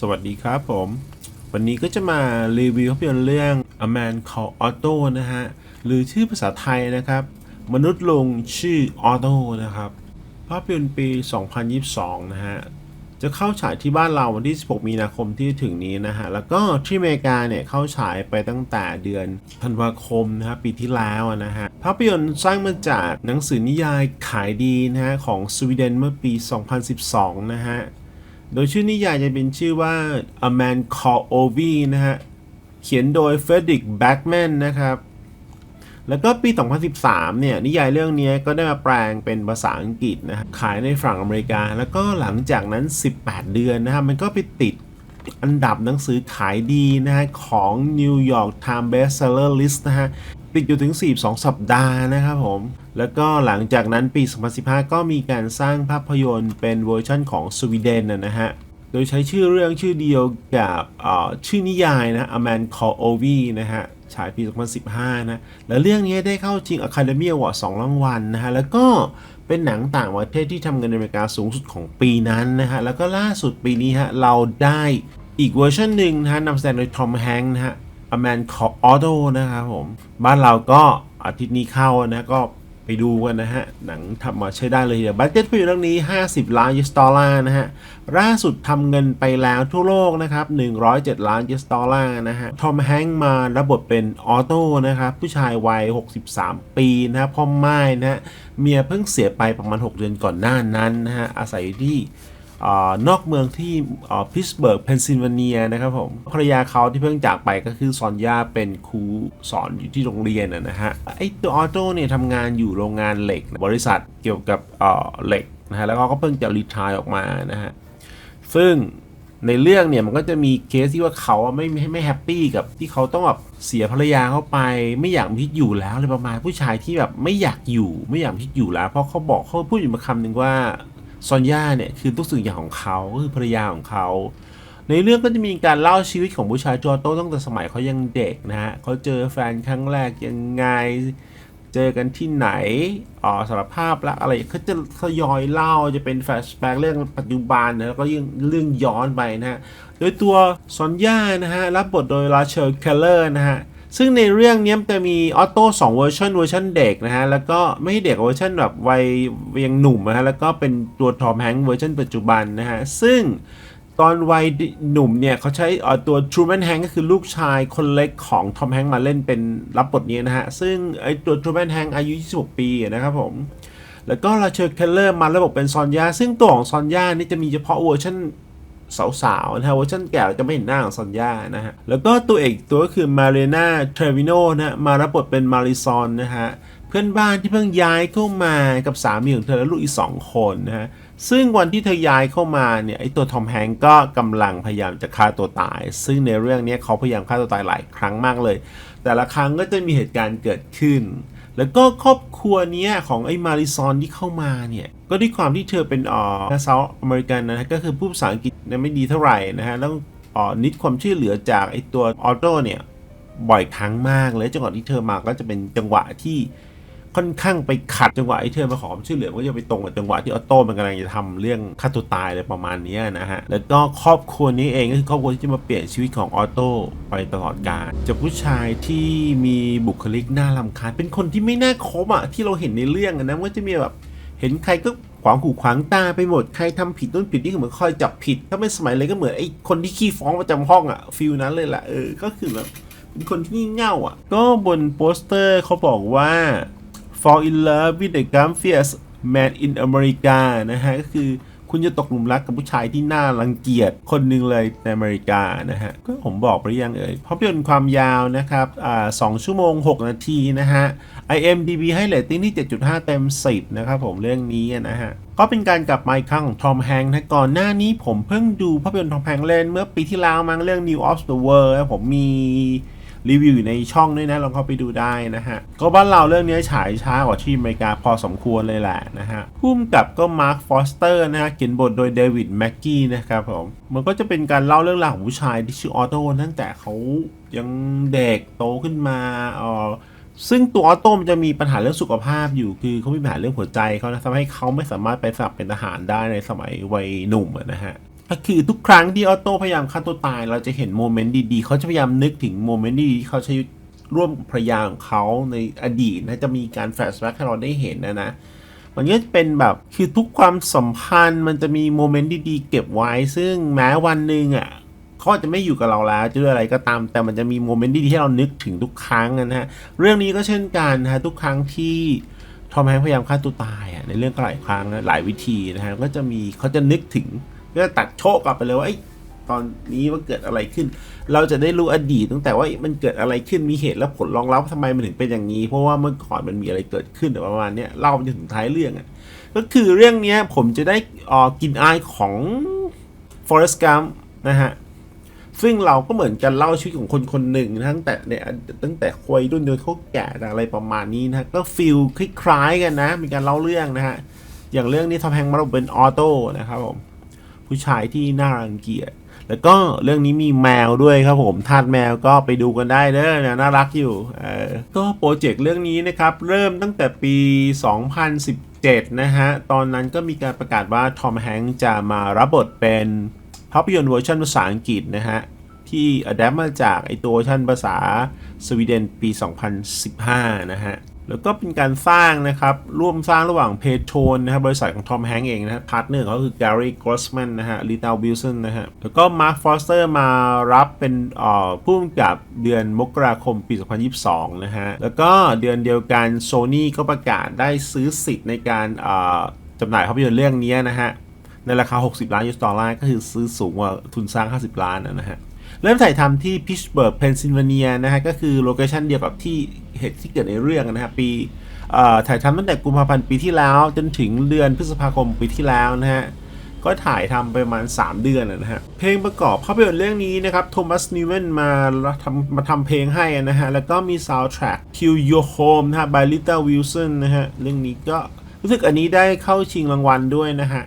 สวัสดีครับผม วันนี้ก็จะมารีวิวภาพยนตร์เรื่อง A Man Called Otto นะฮะ หรือชื่อภาษาไทยนะครับ มนุษย์ลงชื่อออโต้นะครับ ภาพยนตร์ปี 2022 นะฮะ จะเข้าฉายที่บ้านเราวันที่ 16 มีนาคมที่ถึงนี้นะฮะ แล้วก็ที่อเมริกาเนี่ยเข้าฉายไปตั้งแต่เดือนธันวาคมนะฮะปีที่แล้วนะฮะ ภาพยนตร์สร้างมาจากหนังสือนิยายขายดีนะฮะของสวีเดนเมื่อปี 2012 นะฮะ โดยชื่อนิยายจะเป็นชื่อว่า A Man Called Ovi นะฮะ เขียนโดยเฟรดริกแบ็กแมนนะครับ แล้วก็ปี 2013 เนี่ย นิยายเรื่องนี้ก็ได้มาแปลงเป็นภาษาอังกฤษนะฮะขายในฝั่งอเมริกา แล้วก็หลังจากนั้น 18 เดือนนะฮะ มันก็ไปติดอันดับหนังสือขายดีนะฮะ ของ New York Times Bestseller List นะฮะ ติดอยู่ถึง 42 สัปดาห์นะครับผม แล้วก็หลังจากนั้นปี 2015 ก็มีการสร้างภาพยนตร์เป็นเวอร์ชันของสวีเดนนะฮะ โดยใช้ชื่อเรื่องชื่อเดียวกับชื่อนิยายนะ A Man Called Ovi นะฮะ ฉายปี 2015 นะ แล้วเรื่องนี้ได้เข้าชิง Academy Award 2รางวัลนะฮะ แล้วก็เป็นหนังต่างประเทศที่ทำเงินในอเมริกาสูงสุดของปีนั้นนะฮะ แล้วก็ล่าสุดปีนี้ฮะเราได้อีกเวอร์ชันหนึ่งนะฮะนำแสดงโดยทอมแฮงค์นะฮะ A Man Called Otto นะครับผม บ้านเราก็อาทิตย์นี้เข้านะก็ไปดูกันนะฮะ หนังทำมาใช้ได้เลยทีเดียวบัตเจ็ตภาพยนตร์เรื่องนี้ 50 ล้านยูสดอลลาร์นะฮะ ล่าสุดทำเงินไปแล้วทั่วโลกนะครับ 107 ล้านยูสดอลลาร์นะฮะ ทอมแฮงค์มารับบทเป็นออโต้นะครับ ผู้ชายวัย 63 ปีนะครับพ่อไม้นะฮะ เมียเพิ่งเสียไปประมาณ 6 เดือนก่อนหน้านั้นนะฮะ อาศัยอยู่ที่ อนอกเมืองที่พิสเบิร์กเพนซิลเวเนียนะครับผมภรรยาเขาที่เพิ่งจากไปก็คือซอนยาเป็นครูสอนอยู่ที่โรงเรียนนะฮะไอตัวออโต้เนี่ยทำงานอยู่โรงงานเหล็ก บริษัทเกี่ยวกับเหล็กนะฮะแล้วก็เพิ่งจะรีทายออกมานะฮะซึ่งในเรื่องเนี่ยมันก็จะมีเคสที่ว่าเขาไม่ไม่ไม่แฮปปี้กับที่เขาต้องแบบเสียภรรยาเข้าไป ไม่อยากมีชีวิตอยู่แล้วอะไรประมาณผู้ชายที่แบบไม่อยากอยู่ไม่อยากมีชีวิตอยู่แล้ว เพราะเขาบอกเขาพูดอยู่มาคำหนึ่งว่า ซอนย่าเนี่ยคือทุกสิ่งอย่างของเขาก็คือภรรยาของเขา ในเรื่องก็จะมีการเล่าชีวิตของผู้ชายจอโต้ตั้งแต่สมัยเขายังเด็กนะฮะเขาเจอแฟนครั้งแรกยังไง เจอกันที่ไหนอ๋อสารภาพรักอะไรเขาจะทยอยเล่าจะเป็นแฟลชแบ็กเรื่องปัจจุบันนะแล้วก็ยังเรื่องย้อนไปนะฮะโดยตัวซอนย่านะฮะรับบทโดยราเชลเคลเลอร์นะฮะ ซึ่งในเรื่องนี้จะมีออโต้2เวอร์ชันเวอร์ชันเด็กนะฮะ แล้วก็ไม่ใช่เด็กเวอร์ชันแบบวัยยังหนุ่มนะฮะ แล้วก็เป็นตัวทอมแฮงค์เวอร์ชันปัจจุบันนะฮะ ซึ่งตอนวัยหนุ่มเนี่ยเขาใช้ตัวทรูแมนแฮงก็คือลูกชายคนเล็กของทอมแฮงมาเล่นเป็นรับบทนี้นะฮะ ซึ่งไอตัวทรูแมนแฮงอายุ 26 ปีนะครับผม แล้วก็ราเชลเคลเลอร์มาระบบเป็นซอนยา ซึ่งตัวของซอนยานี่จะมีเฉพาะเวอร์ชัน สาวๆนะฮะเวอร์ชันแก่จะไม่เห็นหน้าของซอนยานะฮะแล้วก็ตัวเอกตัวก็คือมาเรนาเทรวิโนนะฮะมารับบทเป็นมาริซอนนะฮะเพื่อนบ้านที่เพิ่งย้ายเข้ามากับสามีของเธอและลูกอีก2คนนะฮะซึ่งวันที่เธอย้ายเข้ามาเนี่ยไอตัวทอมแฮงก์ก็กำลังพยายามจะฆ่าตัวตาย ซึ่งในเรื่องนี้เขาพยายามฆ่าตัวตายหลายครั้งมากเลย แต่ละครั้งก็จะมีเหตุการณ์เกิดขึ้น แล้วก็ครอบครัวเนี้ยของไอ้มาริซอนที่เข้ามาเนี่ยก็ด้วยความที่เธอเป็นอ่อเซาท์อเมริกันนะฮะก็คือพูดภาษาอังกฤษ ไม่ดีเท่าไหร่นะฮะแล้วอ่อนิดความช่วยเหลือจากไอตัวออโต้เนี่ยบ่อยครั้งมากเลยจังหวะที่เธอมาก็จะเป็นจังหวะที่ค่อนข้างไปขัดจังหวะที่เธอมาขอความช่วยเหลือก็จะไปตรงกับจังหวะที่ออโต้มันกำลังจะทำเรื่องฆ่าตัวตายอะไรประมาณนี้นะฮะแล้วก็ครอบครัวนี้เองก็คือครอบครัวที่จะมาเปลี่ยนชีวิตของออโต้ไปตลอดกาลจากผู้ชายที่มีบุคลิกน่ารำคาญเป็นคนที่ไม่น่าคบอะที่เราเห็นในเรื่องนะมันก็จะมีแบบเห็นใครก็ ขวางหูขวางตาไปหมดใครทำผิดนู่นผิดนี่เหมือนคอยจับผิด ถ้าไม่สมัยเลยก็เหมือนไอ้คนที่ขี้ฟ้องประจำห้องอะฟิลนั้นเลยแหละเออก็คือแบบเป็นคนที่งี่เง่าอะก็บนโปสเตอร์เขาบอกว่า fall in love with the grumpiest man in America นะฮะก็คือ คุณจะตกหลุมรักกับผู้ชายที่น่ารังเกียจคนหนึ่งเลยในอเมริกานะฮะก็ผมบอกไปยังเอ่ยภาพยนตร์ความยาวนะครับอ่าสชั่วโมง 6 นาทีนะฮะ IMDB ให้เรตติ้งที่ 7.5 เต็ม 10 นะครับผมเรื่องนี้นะฮะก็เป็นการกลับมาอีกครั้งของทอมแฮงค์นะก่อนหน้านี้ผมเพิ่งดูภาพยนตร์ทอมแฮงค์เล่นเมื่อปีที่แล้วมั้งเรื่อง New of the World ผมมี รีวิวอยู่ในช่องด้วยนะลองเข้าไปดูได้นะฮะ ก็บ้านเราเรื่องนี้ฉายช้ากว่าที่อเมริกาพอสมควรเลยแหละนะฮะพุ่มกับก็มาร์คฟอสเตอร์นะฮะเขียนบทโดยเดวิดแม็กกี้นะครับผมมันก็จะเป็นการเล่าเรื่องราวของผู้ชายที่ชื่อออโต้ตั้งแต่เขายังเด็กโตขึ้นมาเออซึ่งตัวออโต้มันจะมีปัญหาเรื่องสุขภาพอยู่คือเขามีปัญหาเรื่องหัวใจเขานะทำให้เขาไม่สามารถไปสมัครเป็นทหารได้ในสมัยวัยหนุ่มนะฮะ ก็คือทุกครั้งที่ออโต้พยายามฆ่าตัวตาย เราจะเห็นโมเมนต์ดีๆ เขาจะพยายามนึกถึงโมเมนต์ดีๆที่เขาใช้ร่วมกับภรรยาของเขาในอดีตนะจะมีการแฟลชแบ็กให้เราได้เห็นนะนะมันก็เป็นแบบคือทุกความสัมพันธ์มันจะมีโมเมนต์ดีๆเก็บไว้ ซึ่งแม้วันหนึ่งอะเขาอาจจะไม่อยู่กับเราแล้วจะด้วยอะไรก็ตาม แต่มันจะมีโมเมนต์ดีๆที่เรานึกถึงทุกครั้งนะฮะเรื่องนี้ก็เช่นกันนะฮะทุกครั้งที่ทอมแฮงพยายามฆ่าตัวตายอะในเรื่องก็หลายครั้งนะหลายวิธีนะฮะก็จะมีเขาจะนึกถึง ก็จะตัดโชคกลับไปเลยว่าไอ้ตอนนี้มันเกิดอะไรขึ้น เราจะได้รู้อดีตตั้งแต่ว่ามันเกิดอะไรขึ้นมีเหตุและผลรองรับว่าทำไมมันถึงเป็นอย่างนี้ เพราะว่าเมื่อก่อนมันมีอะไรเกิดขึ้นประมาณนี้เล่าไปจนถึงท้ายเรื่องอะก็คือเรื่องนี้ผมจะได้ออกินอายของ Forest Gump นะฮะซึ่งเราก็เหมือนกันเล่าชีวิตของคนคนหนึ่งตั้งแต่เนี่ยตั้งแต่วัยรุ่นจนเขาแก่อะไรประมาณนี้นะก็ฟิลคล้ายๆกันนะ มีการเล่าเรื่องนะฮะอย่างเรื่องนี้ทอมแฮงค์มาเป็นออโต้นะครับผม ผู้ชายที่น่ารังเกียจแล้วก็เรื่องนี้มีแมวด้วยครับผมทาสแมวก็ไปดูกันได้เด้อะน่ารักอยู่เออก็โปรเจกต์เรื่องนี้นะครับเริ่มตั้งแต่ปี 2017 นะฮะ ตอนนั้นก็มีการประกาศว่าทอมแฮงค์จะมารับบทเป็นภาพยนตร์เวอร์ชันภาษาอังกฤษนะฮะที่อัดแอปมาจากไอตัวเวอร์ชันภาษาสวีเดนปี 2015 นะฮะ แล้วก็เป็นการสร้างนะครับร่วมสร้างระหว่างเพโทนนะครับบริษัทของทอมแฮงก์เองนะฮะพาร์ทเนอร์เขาคือ Gary Grossman นะฮะลิตาวิลสันนะฮะแล้วก็มาร์คฟอสเตอร์มารับเป็นผู้กำกับเดือนมกราคมปี 2022 นะฮะแล้วก็เดือนเดียวกันโซ n y ก็ประกาศได้ซื้อสิทธิ์ในการจำหน่ายภาพยนตร์เรื่องนี้นะฮะในราคา 60 ล้านยูสดอลลาร์ก็คือซื้อสูงกว่าทุนสร้าง 50 ล้านนะฮะ เริ่มถ่ายทำที่พิชเบิร์กเพนซิลเวเนียนะฮะก็คือโลเคชันเดียวกับที่เหตุที่เกิดในเรื่องนะฮะปีถ่ายทำตั้งแต่กุมภาพันธ์ปีที่แล้ว จนถึงเดือนพฤษภาคมปีที่แล้วนะฮะก็ถ่ายทำไปประมาณ 3 เดือนนะฮะ เพลงประกอบภาพยนตร์เรื่องนี้นะครับโทมัสนิเวนมาทำมาทำเพลงให้นะฮะ แล้วก็มีซาวด์แทร็ก Kill Your Home นะฮะ by Lita Wilson นะฮะ เรื่องนี้ก็รู้สึกอันนี้ได้เข้าชิงรางวัลด้วยนะฮะ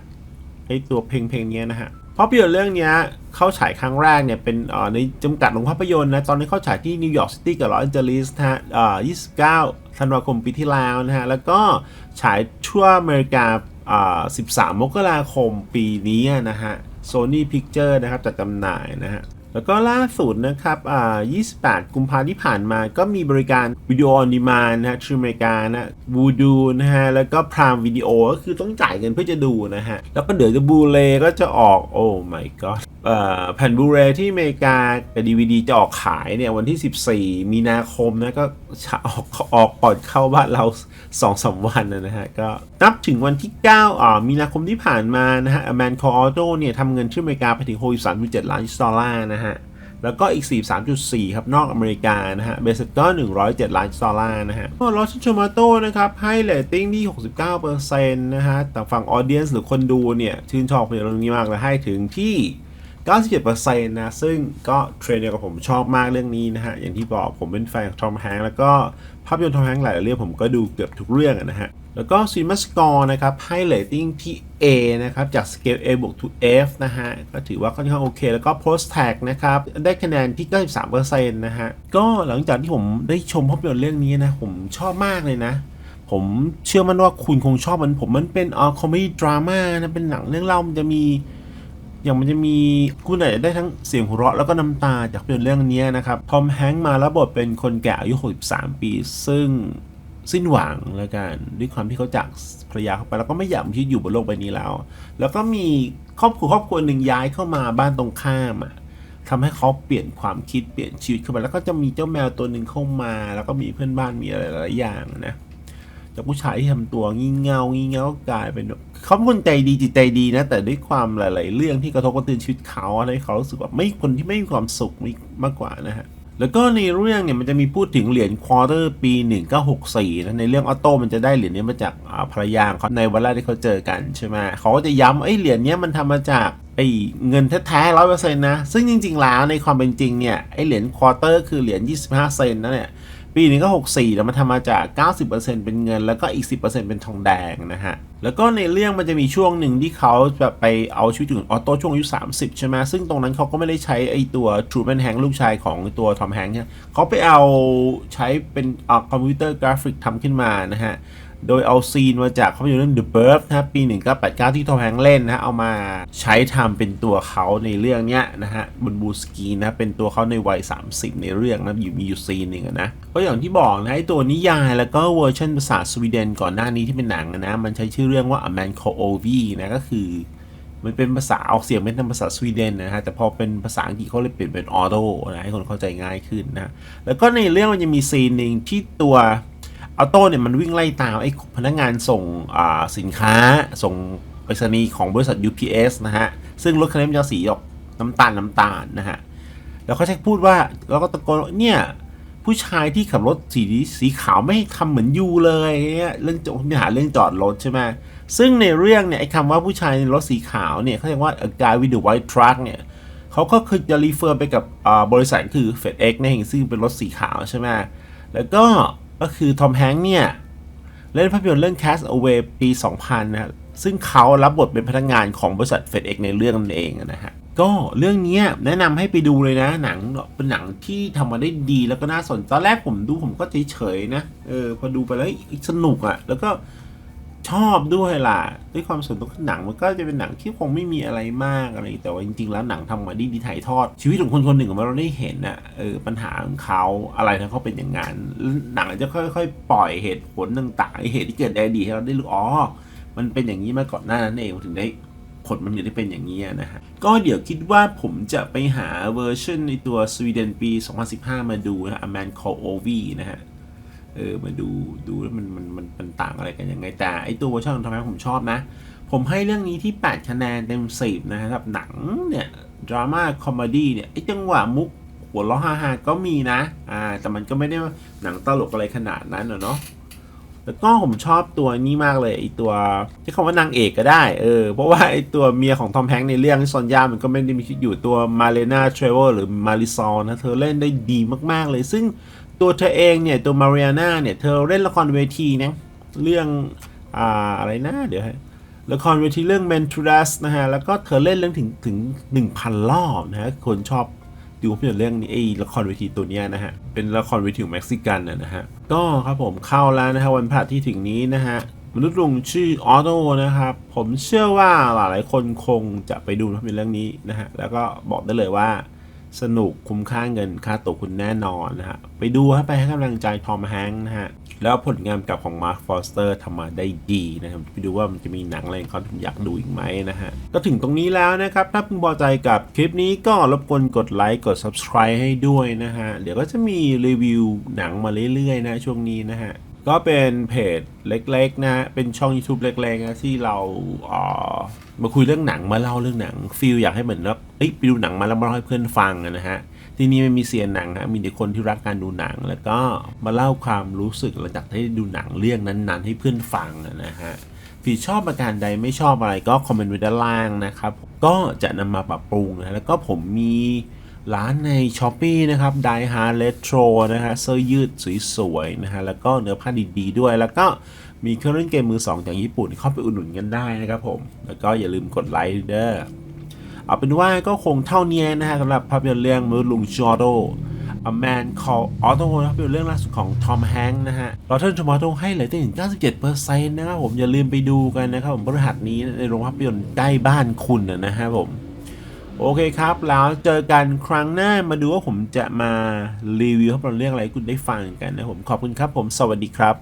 ไอตัวเพลงเพลงเนี้ยนะฮะ ภาพยนตร์เรื่องนี้เข้าฉายครั้งแรกเนี่ยเป็นในจำกัดโรงภาพยนตร์นะ ตอนนี้เข้าฉายที่นิวยอร์กซิตี้กับลอสแอนเจลิสนะฮะ29 ธันวาคมปีที่แล้วนะฮะ แล้วก็ฉายทั่วอเมริกาอ่า13 มกราคมปีนี้นะฮะ Sony Picture นะครับจัดจำหน่ายนะฮะ แล้วก็ล่าสุดนะครับอ่า28 กุมภาพันธ์ที่ผ่านมา ก็มีบริการวิดีโอออนดีมานนะฮะชื่อเมริกานะบูดูนะฮะ แล้วก็พรามวิดีโอก็คือต้องจ่ายเงินเพื่อจะดูนะฮะ แล้วก็เดี๋ยวจะบูเลก็จะออก โอ้ my god เอ่อ แผ่นบูเรที่อเมริกากับดีวดีจะออกขายเนี่ยวันที่ 14 มีนาคมนะก็จะออกออกก่อนเข้าบ้านเรา2 3วันนะฮะก็นับถึงวันที่9อ่ามีนาคมที่ผ่านมานะฮะแมนคอออโต้เนี่ยทำเงินที่อเมริกาไปถึง63.7ล้านดอลลาร์นะฮะแล้วก็อีก 43.4 ครับนอกอเมริกานะฮะเบสก็ 107 ล้านดอลลาร์นะฮะก็ลอสชมาโต้นะครับ ให้เรตติ้งที่ 69%นะฮะแต่ฝั่งออเดียนส์หรือคนดูเนี่ย ชื่นชอบเพลงเรื่องนี้มากเลยให้ถึงที่ 97%นะ ซึ่งก็เทรนเดียวกับผมชอบมากเรื่องนี้นะฮะ อย่างที่บอกผมเป็นแฟนของทอมแฮงแล้วก็ภาพยนตร์ทอมแฮงหลายเรื่องผมก็ดูเกือบทุกเรื่องนะฮะ แล้วก็ซีมาสกอร์นะครับ ให้เรตติ้งที่ A นะครับ จากสเกล A บวก to F นะฮะ ก็ถือว่าค่อนข้างโอเค แล้วก็ post tag นะครับ ได้คะแนนที่ 93%นะฮะ ก็หลังจากที่ผมได้ชมภาพยนตร์เรื่องนี้นะ ผมชอบมากเลยนะผมเชื่อมั่นว่าคุณคงชอบมันผมมันเป็นอ่าคอมเมดี้ดราม่านะเป็นหนังเรื่องเล่ามันจะมี อย่างมันจะมีคุณอาจจะได้ทั้งเสียงหัวเราะแล้วก็น้ำตาจากภาพยนตร์เรื่องนี้นะครับ ทอมแฮงค์มาแล้วบทเป็นคนแก่อายุ 63 ปี ซึ่งสิ้นหวังแล้วกัน ด้วยความที่เขาจากภรรยาเขาไปแล้วก็ไม่อยากมีชีวิตอยู่บนโลกใบนี้แล้ว แล้วก็มีครอบครัวครอบครัวหนึ่งย้ายเข้ามาบ้านตรงข้ามอะทำให้เขาเปลี่ยนความคิดเปลี่ยนชีวิตเข้าไปแล้วก็จะมีเจ้าแมวตัวหนึ่งเข้ามา แล้วก็มีเพื่อนบ้านมีอะไรหลายอย่างนะ จากผู้ชายที่ทำตัวงี่เง่างี่เง่าก็กลายเป็นเขาเป็นคนใจดีจิตใจดีนะ แต่ด้วยความหลาย ๆ เรื่องที่กระทบกระเทือนชีวิตเขาอะไรเขารู้สึกว่าไม่คนที่ไม่มีความสุขมากกว่านะฮะแล้วก็ในเรื่องเนี่ยมันจะมีพูดถึงเหรียญควอเตอร์ปี 1964นะในเรื่องออโต้มันจะได้เหรียญนี้มาจากภรรยาเขาในวันแรกที่เขาเจอกันใช่ไหมเขาก็จะย้ำไอ้เหรียญนี้มันทำมาจากไอ้เงินแท้ๆร้อยเปอร์เซ็นต์นะ ซึ่งจริง ๆ แล้วในความเป็นจริงเนี่ยไอ้เหรียญควอเตอร์คือเหรียญ25 เซนต์นะเนี่ย ปีนี้ก็ 64 แล้วมันทำมาจาก 90%เป็นเงิน แล้วก็อีก 10%เป็นทองแดงนะฮะ แล้วก็ในเรื่องมันจะมีช่วงหนึ่งที่เขาแบบไปเอาชีวิตถึงออโต้ช่วงอายุ 30 ใช่ไหมซึ่งตรงนั้นเขาก็ไม่ได้ใช้ไอตัวทรูแมนแฮงลูกชายของตัวทอมแฮงค์เนี่ยเขาไปเอาใช้เป็นอคอมพิวเตอร์กราฟิกทำขึ้นมานะฮะ โดยเอาซีนมาจากภาพยนตร์เรื่อง The Bird นะครับปี 1989 ที่ทอมแฮงเล่นนะเอามาใช้ทำเป็นตัวเขาในเรื่องเนี้ยนะฮะบนบูสกีนะเป็นตัวเขาในวัย 30 ในเรื่องนะอยู่มีอยู่ซีนหนึ่งอะนะก็อย่างที่บอกนะไอตัวนิยายแล้วก็เวอร์ชันภาษาสวีเดนก่อนหน้านี้ที่เป็นหนังนะมันใช้ชื่อเรื่องว่า A Man Called Ove นะก็คือมันเป็นภาษาออกเสียงเป็นภาษาสวีเดนนะฮะแต่พอเป็นภาษาอังกฤษเขาเลยเปลี่ยนเป็นออโต้นะให้คนเข้าใจง่ายขึ้นนะแล้วก็ในเรื่องมันจะมีซีนหนึ่งที่ตัว ออโต้เนี่ยมันวิ่งไล่ตามไอ้พนักงานส่งสินค้าส่งไปรษณีย์ของบริษัท UPS นะฮะ ซึ่งรถคันนี้มันจะสีออกน้ำตาลน้ำตาลนะฮะ แล้วเขาจะพูดว่าแล้วก็ตะโกนเนี่ยผู้ชายที่ขับรถสีสีขาวไม่ทำเหมือนยูเลยเนี่ยเรื่องจมีหาเรื่องจอดรถใช่ไหมซึ่งในเรื่องเนี่ยไอ้คำว่าผู้ชายในรถสีขาวเนี่ยเขาเรียกว่า a guy with the white truck เนี่ยเขาก็คือจะรีเฟอร์ไปกับบริษัทคือ FedEx เนี่ยซึ่งเป็นรถสีขาวใช่ไหมแล้วก็ ก็คือทอมแฮงค์เนี่ย เล่นภาพยนตร์เรื่อง Cast Away ปี 2000นะฮะซึ่งเขารับบทเป็นพนักงานของบริษัท FedEx ในเรื่องนั่นเองนะฮะก็เรื่องนี้แนะนำให้ไปดูเลยนะ หนังเป็นหนังที่ทำมาได้ดีแล้วก็น่าสนตอนแรกผมดูผมก็เฉยๆนะเออพอดูไปแล้วเฮ้สนุกอะ่ะ แล้วก็ ชอบด้วยล่ะ ด้วยความส่วนตัวหนังมันก็จะเป็นหนังที่คงไม่มีอะไรมากอะไร แต่ว่าจริงๆ แล้วหนังทำมาดีดีถ่ายทอด ชีวิตของคนคนหนึ่งมาเราได้เห็นอะเออปัญหาของเขาอะไรทั้งเขาเป็นอย่างนั้น หนังจะค่อยๆ ปล่อยเหตุผลต่างๆเหตุที่เกิดในอดีตให้เราได้รู้อ๋อมันเป็นอย่างนี้มาก่อนหน้านั้นเองถึงได้ผลมันถึงได้เป็นอย่างนี้นะฮะ ก็เดี๋ยวคิดว่าผมจะไปหาเวอร์ชันในตัวสวีเดนปี 2015 มาดูนะ A Man Called Ove นะฮะ เออมาดูดูแล้วมันมันมันมันต่างอะไรกันยังไง แต่ไอตัวเวอร์ชันของทอมแฮงผมชอบนะ ผมให้เรื่องนี้ที่ 8 คะแนนเต็ม10นะครับหนังเนี่ยดราม่าคอมเมดี้เนี่ยไอจังหวะมุกหัวเราะฮาๆก็มีนะอ่าแต่มันก็ไม่ได้หนังตลกอะไรขนาดนั้นอะเนาะแล้วก็ผมชอบตัวนี้มากเลยไอตัวที่คำว่านางเอกก็ได้เออเพราะว่าไอตัวเมียของทอมแฮงค์ในเรื่องซอนยามันก็ไม่ได้มีชีวิตอยู่ตัวมาเลนาเทรเวอร์หรือมาริซอลนะเธอเล่นได้ดีมากๆเลยซึ่ง ตัวเธอเองเนี่ยตัวมาริอาน่าเนี่ยเธอเล่นละครเวทีนะเรื่องอ่าอะไรนะ เดี๋ยวละครเวทีเรื่อง m e n t u r a s นะฮะแล้วก็เธอเล่นเรื่องถึงถึง 1,000 รอบนะฮะคนชอบดูภาพยนตร์เรื่องนี้ไอ้ละครเวทีตัวเนี้ยนะฮะเป็นละครเวทีของเม็กซิกันนะนะฮะก็ครับผมเข้าแล้วนะฮะวันพฤหัสที่ถึงนี้นะฮะมนุษย์ลุงชื่อออโต้นะครับ ผมเชื่อว่าหลายๆคนคงจะไปดูภาพยนตร์เรื่องนี้นะฮะแล้วก็บอกได้เลยว่า สนุกคุ้มค่าเงินค่าตัวคุณแน่นอนนะฮะ ไปดูฮะไปให้กำลังใจทอมแฮงค์นะฮะ แล้วผลงานกับของมาร์คฟอสเตอร์ทำมาได้ดีนะครับ ไปดูว่ามันจะมีหนังอะไรเขาอยากดูอีกไหมนะฮะ ก็ถึงตรงนี้แล้วนะครับ ถ้าเพิ่งพอใจกับคลิปนี้ก็รบกวนกดไลค์กด Subscribe ให้ด้วยนะฮะ เดี๋ยวก็จะมีรีวิวหนังมาเรื่อยๆนะช่วงนี้นะฮะ ก็เป็นเพจเล็กๆนะ เป็นช่อง YouTube เล็กๆนะที่เราเอ่อมาคุยเรื่องหนังมาเล่าเรื่องหนังฟีลอยากให้เหมือนว่าเอ้ยไปดูหนังมาแล้วมาเล่าให้เพื่อนฟังนะฮะที่นี่ไม่มีเซียนหนังฮะมีแต่คนที่รักการดูหนัง แล้วก็มาเล่าความรู้สึกหลังจากที่ดูหนังเรื่องนั้นๆ ให้เพื่อนฟังนะฮะฟีชอบประการใดไม่ชอบอะไรก็คอมเมนต์ไว้ด้านล่างนะครับก็จะนำมาปรับปรุงนะแล้วก็ผมมี ร้านใน s h อ p e e นะครับ Die Hard Retro นะฮะเสื้อยืดสวยๆนะฮะแล้วก็เนื้อผ้าดีๆด้วย แล้วก็มีเครื่องเล่นเกมมือสองจากญี่ปุ่นเข้าไปอุดหนุนกันได้นะครับผม แล้วก็อย่าลืมกดไลค์เด้อเอาเป็นว่าก็คงเท่านี้นะฮะสำหรับภาพยนตร์เรื่องมือลุงจอโด A Man Called Otto นะครับเป็นเรื่องล่าสุดของทอมแฮงค์นะฮะเราท่านทอม Otto ให้เลยได้ถึง 97%นะครับผมอย่าลืมไปดูกันนะครับผมพฤหัสนี้ในโรงภาพยนตร์ใกล้บ้านคุณนะฮะผม โอเคครับ แล้วเจอกันครั้งหน้ามาดูว่าผมจะมารีวิวให้เราเรื่องอะไรให้คุณได้ฟังกันนะผมขอบคุณครับผมสวัสดีครับ